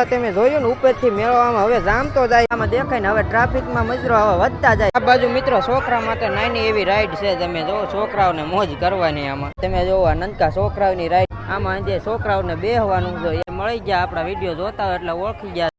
પહેલા તમે જોયું ને ઉપરથી મેળો આમાં હવે જામતો જાય. આમાં દેખાય ને હવે ટ્રાફિકમાં મજરો હવે વધતા જાય. આ બાજુ મિત્રો છોકરા માટે નાની એવી રાઈડ છે. તમે જો છોકરાઓને મોજ કરવાની આમાં. તમે જો આ નંદકા છોકરાઓની રાઈડ આમાં જે છોકરાઓને બેહવાનું જો એ મળી ગયા. આપણા વીડિયો જોતા હોય એટલે ઓળખી ગયા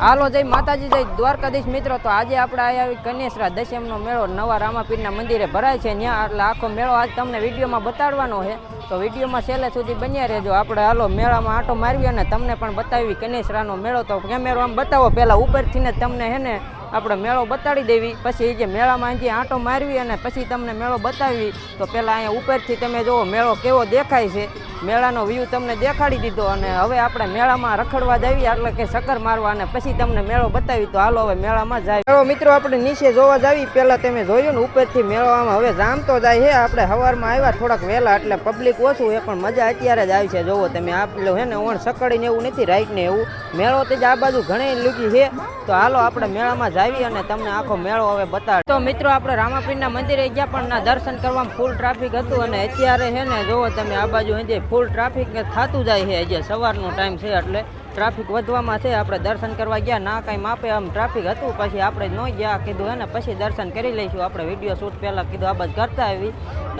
હાલો, જય માતાજી, જય દ્વારકાધીશ મિત્રો. તો આજે આપણે આવી કન્યાસરા દશમનો મેળો. નવા રામાપીરના મંદિરે ભરાય છે ત્યાં એટલે આખો મેળો આજ તમને વિડીયોમાં બતાડવાનો છે. તો વિડીયોમાં છેલ્લે સુધી બન્યા રહેજો. આપણે હાલો, મેળામાં આંટો મારવી અને તમને પણ બતાવી કન્યાસરાનો મેળો. તો કેમેરો આમ બતાવો? પહેલાં ઉપરથી ને તમને હે ને આપણે મેળો બતાડી દેવી, પછી જે મેળામાં જે આંટો મારવી અને પછી તમને મેળો બતાવી, તો પહેલાં અહીંયા ઉપરથી તમે જુઓ મેળો કેવો દેખાય છે. મેળાનો વ્યૂ તમને દેખાડી દીધો અને હવે આપણે મેળામાં રખડવા જઈએ એટલે કે ચક્કર મારવા અને પછી તમને મેળો બતાવી. તો હાલો હવે મેળામાં જાય. મેળો મિત્રો આપણે નીચે જોવા જાવી, પહેલાં તમે જોયું ને ઉપરથી મેળો હવે જામતો જાય છે. આપણે સવારમાં આવ્યા, થોડાક વહેલા, એટલે પબ્લિક ઓછું એ પણ મજા અત્યારે જ આવી છે. જોવો તમે આપેલું પેલું હે ને, ઓણ સકડીને એવું નથી રાઈટ ને એવું. મેળો તે જ આ બાજુ ઘણી લૂકી છે. તો હાલો આપણે મેળામાં જાવી અને તમને આખો મેળો હવે બતાડ તો મિત્રો, આપણે રામાપીરના મંદિરે ગયા, પણ ના દર્શન કરવામાં ફૂલ ટ્રાફિક હતું અને અત્યારે છે ને જોવો તમે આ બાજુ ફૂલ ટ્રાફિક થતું જાય છે હજી સવારનો ટાઈમ છે એટલે ટ્રાફિક વધવામાં છે, આપણે દર્શન કરવા ગયા, ના કાંઈ માપે આમ ટ્રાફિક હતું, પછી આપણે ન ગયા, કીધું હે ને પછી દર્શન કરી લઈશું, આપણે વીડિયો શૂટ પહેલાં કીધું, આ બાજુ કરતા આવી.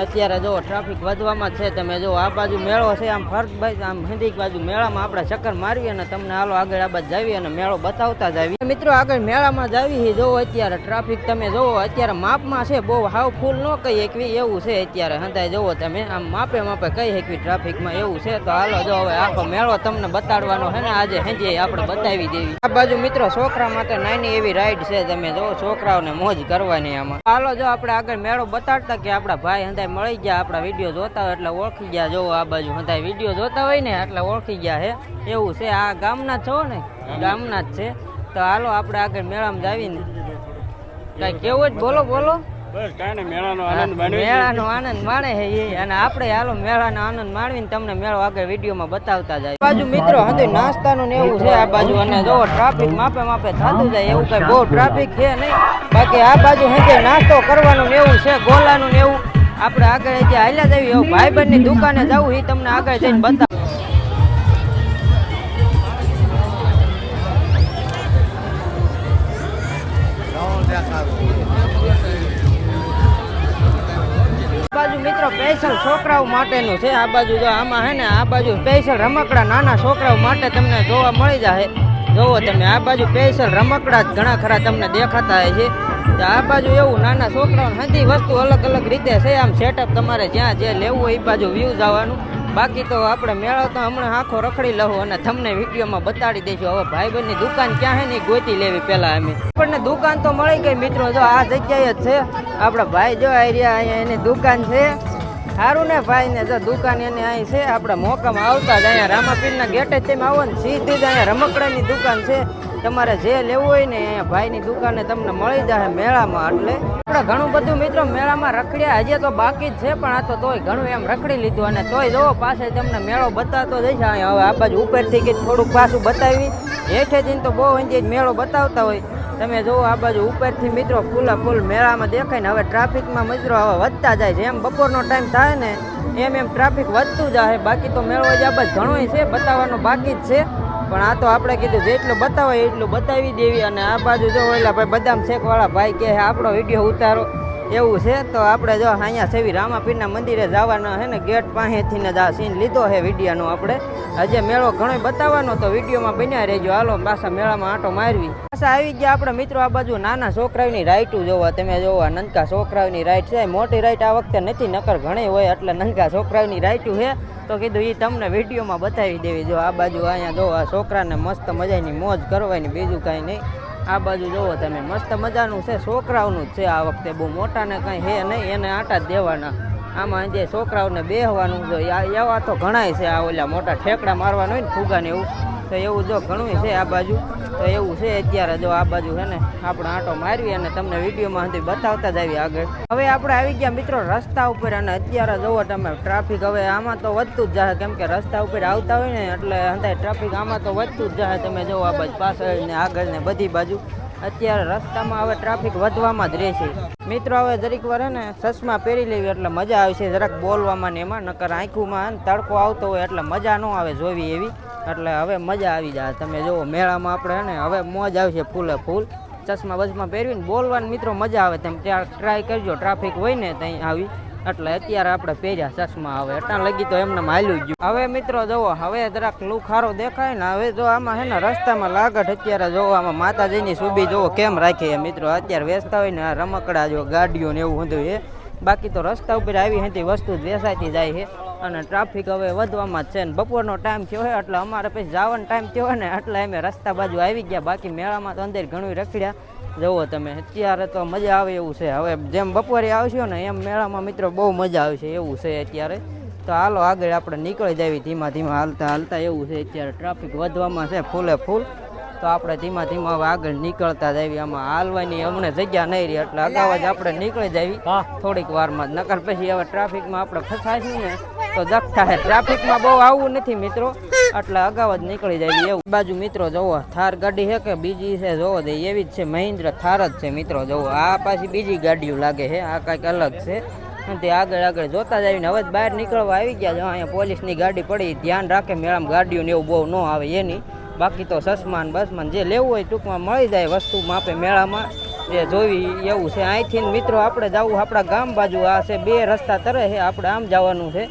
અત્યારે જો ટ્રાફિક વધવામાં છે, તમે જો આ બાજુ મેળો છે, આમ ફર્ક બાજુ આમ હિન્દી બાજુ મેળામાં આપણે ચક્કર મારીએ અને તમને હાલો આગળ આ બાજુ જાવી અને મેળો બતાવતા જ આવી મિત્રો, આગળ મેળામાં જાવી જોવો અત્યારે ટ્રાફિક તમે જોવો, અત્યારે માપમાં છે, બહુ હાવ ફૂલ ન કહી શકવી એવું છે અત્યારે હંધાય જોવો તમે, આમ માપે માપે કહી શકવી ટ્રાફિકમાં એવું છે, તો હાલો જો હવે આખો મેળો તમને બતાડવાનો છે ને આજે હેંજે આપણે બતાવી દેવી. આ બાજુ મિત્રો છોકરા માટે નાની એવી રાઈડ છે તમે જો છોકરાઓને મોજ કરવાની આમાં. હાલો જો આપણે આગળ મેળો બતાડતા કે આપણા ભાઈ હંધાય મળી ગયા આપણા વીડિયો જોતા હોય એટલે ઓળખી ગયા. જો આ બાજુ હંધાય વીડિયો જોતા હોય ને એટલે ઓળખી ગયા હે. એવું છે આ ગામના છો ને? ગામના જ છે. તો હાલો આપણે આગળ મેળામાં જાવીને. કઈ કેવું જ? બોલો બોલો. બસ કાંઈ મેળાનો આનંદ માણ્યો મેળાનો આનંદ માણે છે એ. અને આપણે હાલો મેળાનો આનંદ માણવીને તમને મેળો આગળ વિડીયોમાં બતાવતા જાય. બાજુ મિત્રો હંધે નાસ્તાનું ને એવું છે આ બાજુ અને જો ટ્રાફિક માપે માપે થતું જાય એવું કઈ બહુ ટ્રાફિક છે નહીં. બાકી આ બાજુ નાસ્તો કરવાનું ને એવું છે ગોલાનું ને એવું. આપણે આગળ જે હાલ્યા જઈએ ભાઈબંધની દુકાને જવું એ તમને આગળ જઈને બતાવ. સ્પેશિયલ છોકરાઓ માટેનું છે. આ બાજુ જો આમાં હે ને, આ બાજુ સ્પેશિયલ રમકડા નાના છોકરાઓ માટે તમને જોવા મળી જાય. જોવો તમે, આ બાજુ સ્પેશિયલ રમકડા જ ઘણા ખરા તમને દેખાતા હોય છે. આ બાજુ એવું નાના છોકરાઓ હજી વસ્તુ અલગ અલગ રીતે છે. આમ સેટઅપ તમારે જ્યાં જે લેવું હોય એ બાજુ વ્યૂ જવાનું. બાકી તો આપણે મેળો તો હમણાં આખો રખડી લઉં અને તમને વિડીયોમાં બતાડી દઈશું. હવે ભાઈબંધની દુકાન ક્યાં છે ને ગોતી લેવી પહેલાં અમે. આપણને દુકાન તો મળી ગઈ મિત્રો, જો આ જગ્યાએ જ છે. આપણા ભાઈ જો આવી રહ્યા અહીંયા એની દુકાન છે. સારું ને ભાઈ ને દુકાન એની અહીં છે, આપણે મોકામાં આવતા જ અહીંયા રામાપીરના ગેટે તેમ આવો ને સીધી જ અહીંયા રમકડાની દુકાન છે. તમારે જે લેવું હોય ને અહીંયા ભાઈની દુકાને તમને મળી જાય મેળામાં એટલે. આપણે ઘણું બધું મિત્રો મેળામાં રખડ્યા, હજી તો બાકી જ છે, પણ આ તો તોય ઘણું એમ રખડી લીધું અને તોય જોવો પાસે તમને મેળો બતાવતો જઈશ. અહીંયા હવે આ બાજુ ઉપરથી કે થોડુંક પાછું બતાવી. હેઠે જઈને તો બહુ અંજી મેળો બતાવતા હોય. તમે જુઓ, આ બાજુ ઉપરથી મિત્રો ફૂલા ફૂલ મેળામાં દેખાય હવે ટ્રાફિકમાં મિત્રો હવે વધતા જાય છે. એમ બપોરનો ટાઈમ થાય ને, એમ એમ ટ્રાફિક વધતું જાય. બાકી તો મેળો જ આ બાજુ ઘણોય છે, બતાવવાનો બાકી જ છે. પણ આ તો આપણે કીધું, જેટલું બતાવાય એટલું બતાવી દેવી. અને આ બાજુ જો ઓલા ભાઈ બદામ શેકવાળા ભાઈ કે આપણો વીડિયો ઉતારો. એવું છે તો આપણે જો અહીંયા સેવી રામાપીરના મંદિરે જવાના છે ને, ગેટ પાસેથી જ આ સીન લીધો છે વિડીયાનો આપણે. હજે મેળો ઘણો બતાવવાનો તો વિડીયોમાં બન્યા રહેજો. હાલો, પાછા મેળામાં આંટો મારવી. પાછા આવી ગયા આપણે મિત્રો આ બાજુ નાના છોકરાઓની રાઈટું જોવા. તમે જોવા નનકા છોકરાઓની રાઈટ છે, મોટી રાઈટ આ વખતે નથી, નકર ઘણી હોય એટલે નનકા છોકરાઓની રાઈટું છે. તો કીધું એ તમને વિડીયોમાં બતાવી દેવી. જો આ બાજુ અહીંયા જો છોકરાને મસ્ત મજાની મોજ કરવાની, બીજું કાંઈ નહીં. આ બાજુ જોવો તમે. મસ્ત મજાનું છે, છોકરાઓનું જ છે આ વખતે બહુ મોટાને કંઈ હે નહીં, એને આટા જ દેવાના. આમાં જે છોકરાઓને બેહવાનું જો એવા તો ઘણાય છે આ ઓલા મોટા ઠેકડા મારવાનું હોય ને ફુગાને એવું. તો એવું જો ઘણું છે આ બાજુ. તો એવું છે અત્યારે જો આ બાજુ છે ને આપણે આંટો મારવી અને તમને વિડીયોમાં સુધી બતાવતા જ આવી આગળ. હવે આપણે આવી ગયા મિત્રો રસ્તા ઉપર અને અત્યારે જુઓ તમે ટ્રાફિક હવે આમાં તો વધતું જ જાય કેમ કે રસ્તા ઉપર આવતા હોય ને એટલે હંધાય ટ્રાફિક આમાં તો વધતું જ જાય તમે જુઓ આ બાજુ પાછળ ને આગળ ને બધી બાજુ. અત્યારે રસ્તામાં હવે ટ્રાફિક વધવામાં જ રહેશે. મિત્રો હવે જરીક વાર ને ચશ્મા પહેરી લેવી એટલે મજા આવશે. જરાક બોલવામાં ને એમાં નકર આંખુમાં તડકો આવતો હોય એટલે મજા ન આવે જોવી એવી. એટલે હવે મજા આવી જાય. તમે જુઓ, મેળામાં આપણે ને, હવે મોજ આવશે ફૂલે ફૂલ. ચશ્મા બસમાં પહેરવીને બોલવાની મિત્રો મજા આવે તમે. ત્યાં ટ્રાય કરજો ટ્રાફિક હોય ને ત્યાં આવી. એટલે અત્યારે આપણે પહેર્યા ચશ્મા આવે એટલા લગી તો એમને હાલ્યું જ ગયું. હવે મિત્રો જુઓ, હવે જરાક લુખારો દેખાય ને, હવે જો આમાં હે ને, રસ્તામાં લાગટ અત્યારે જોવો આમાં માતાજીની સુબી જોવો કેમ રાખીએ મિત્રો? અત્યારે વેચતા હોય ને, આ રમકડા જો, ગાડીઓ ને એવું બધું છે. બાકી તો રસ્તા ઉપર આવી હતી, વસ્તુ જ વેસાતી જાય છે. અને ટ્રાફિક હવે વધવામાં જ છે ને બપોરનો ટાઈમ થયો હોય એટલે અમારે પછી જવાનો ટાઈમ થયો ને, એટલે અમે રસ્તા બાજુ આવી ગયા. બાકી મેળામાં તો અંદર ઘણું રખડ્યા. જુઓ તમે, અત્યારે તો મજા આવે એવું છે. હવે જેમ બપોરે આવશો ને, એમ મેળામાં મિત્રો બહુ મજા આવશે એવું છે અત્યારે. તો હાલો આગળ આપણે નીકળી જાય ધીમા ધીમા હાલતા હાલતા એવું છે અત્યારે. ટ્રાફિક વધવામાં છે, ફૂલે ફૂલ. તો આપણે ધીમા ધીમા હવે આગળ નીકળતા જઈએ આમાં હાલવાની અમને જગ્યા નહીં રહી એટલે અગાઉ જ આપણે નીકળી જઈએ થોડીક વારમાં જ. નકર પછી હવે ટ્રાફિકમાં આપણે ફસાઈશું ને તો જગતા ટ્રાફિકમાં બહુ આવવું નથી મિત્રો. એટલે અગાઉ જ નીકળી જાય એવું. બાજુ મિત્રો જોવો થાર ગાડી છે કે બીજી છે જોવો દે એવી જ છે. મહિન્દ્ર થાર જ છે મિત્રો જોવો. આ પાછી બીજી ગાડીઓ લાગે છે આ કાંઈક અલગ છે. તે આગળ આગળ જોતા જઈને હવે જ બહાર નીકળવા આવી ગયા જો અહીંયા પોલીસની ગાડી પડી ધ્યાન રાખે મેળામાં ગાડીઓને એવું બહુ ન આવે એની. બાકી તો સસમાન બસમાન જે લેવું હોય ટૂંકમાં મળી જાય વસ્તુ માપે મેળામાં. જે જોવી એવું છે. અહીંથી મિત્રો આપણે જવું આપણા ગામ બાજુ. આ છે બે રસ્તા તરે છે. આપણે આમ જવાનું છે.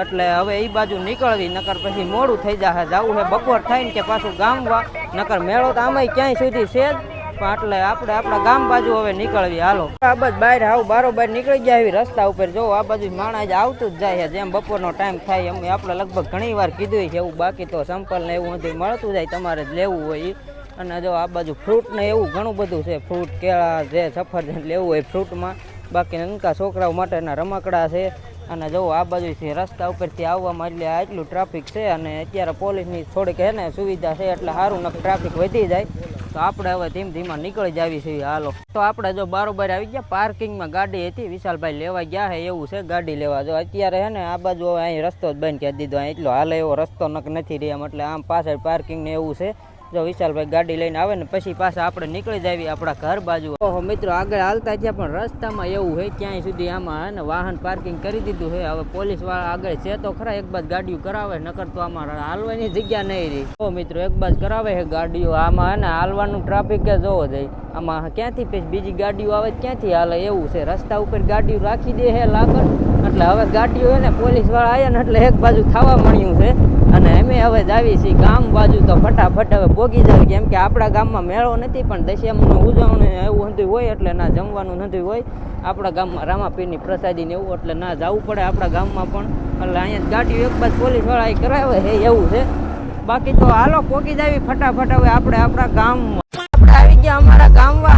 એટલે હવે એ બાજુ નીકળવી, નકર પછી મોડું થઈ જશે જવું છે બપોર થાય ને કે પાછું ગામવા નકર મેળો તો આમાંય ક્યાંય સુધી છે જ. એટલે આપણે આપણા ગામ બાજુ હવે નીકળવી, હાલો. આ બાજુ બહાર આવું, બારોબાર નીકળી જાય એવી રસ્તા ઉપર જો આ બાજુ માણસ આવતું જ જાય જેમ બપોરનો ટાઈમ થાય, એમ આપણે લગભગ ઘણી વાર કીધું છે, એવું બાકી તો સંપલ ને એવું બધું મળતું જાય, તમારે જ લેવું હોય. અને જો આ બાજુ ફ્રૂટ ને એવું ઘણું બધું છે ફ્રૂટ કેળા જે સફરજન લેવું હોય ફ્રૂટમાં બાકી નનકા છોકરાઓ માટેના રમકડા છે, અને જો આ બાજુથી રસ્તા ઉપરથી આવવામાં એટલે આટલું ટ્રાફિક છે, અને અત્યારે પોલીસની થોડીક હે ને સુવિધા છે, એટલે સારું નક ટ્રાફિક વધી જાય. તો આપણે હવે ધીમ ધીમા નીકળી જાવી છીએ હાલો. તો આપણે જો બારોબાર આવી ગયા, પાર્કિંગમાં ગાડી હતી, વિશાલભાઈ લેવા ગયા હે, એવું છે ગાડી લેવા. જો અત્યારે હે ને આ બાજુ હવે અહીં રસ્તો જ બંધ કરી દીધો એટલો હાલે એવો રસ્તો નક નથી રહ્યા એટલે આમ પાછળ પાર્કિંગ ને એવું છે. જો વિશાલભાઈ ગાડી લઈને આવે ને પછી પાછા આપણે નીકળી જાય આપણા ઘર બાજુ. ઓહો, મિત્રો આગળ હાલતા ગયા પણ રસ્તામાં એવું હોય ક્યાંય સુધી આમાં, હે ને, વાહન પાર્કિંગ કરી દીધું હોય હવે પોલીસવાળા આગળ છે તો ખરા એક બાદ ગાડીઓ કરાવે, નકર તો આમાં હાલવાની જગ્યા નહીં રહી. ઓ મિત્રો, એક બાદ કરાવે છે ગાડીઓ. આમાં, હે ને, હાલવાનું ટ્રાફિક કે જોવો જાય આમાં ક્યાંથી પછી બીજી ગાડીઓ આવે, ક્યાંથી હાલે એવું છે. રસ્તા ઉપર ગાડીઓ રાખી દે છે લાગણ એટલે હવે ગાડીઓ, હે ને, પોલીસવાળા આવ્યા ને એટલે એક બાજુ થવા મળ્યું છે. અમે હવે જાવી છીએ ગામ બાજુ તો ફટાફટ હવે પોગી જાય, કેમ કે આપણા ગામમાં મેળો નથી, પણ દશેમનું ઉજવણી એવું બધું હોય એટલે ના જમવાનું નથી હોય. આપણા ગામમાં રામાપીરની પ્રસાદી ને એવું એટલે ના જવું પડે આપણા ગામમાં પણ. એટલે અહીંયા ગાડીઓ એક બાદ પોલીસવાળા કરાવે છે, એવું છે. બાકી તો હાલો પોગી જાવી ફટાફટ હવે આપણે આપણા ગામમાં. આપણે આવી ગયા અમારા ગામમાં.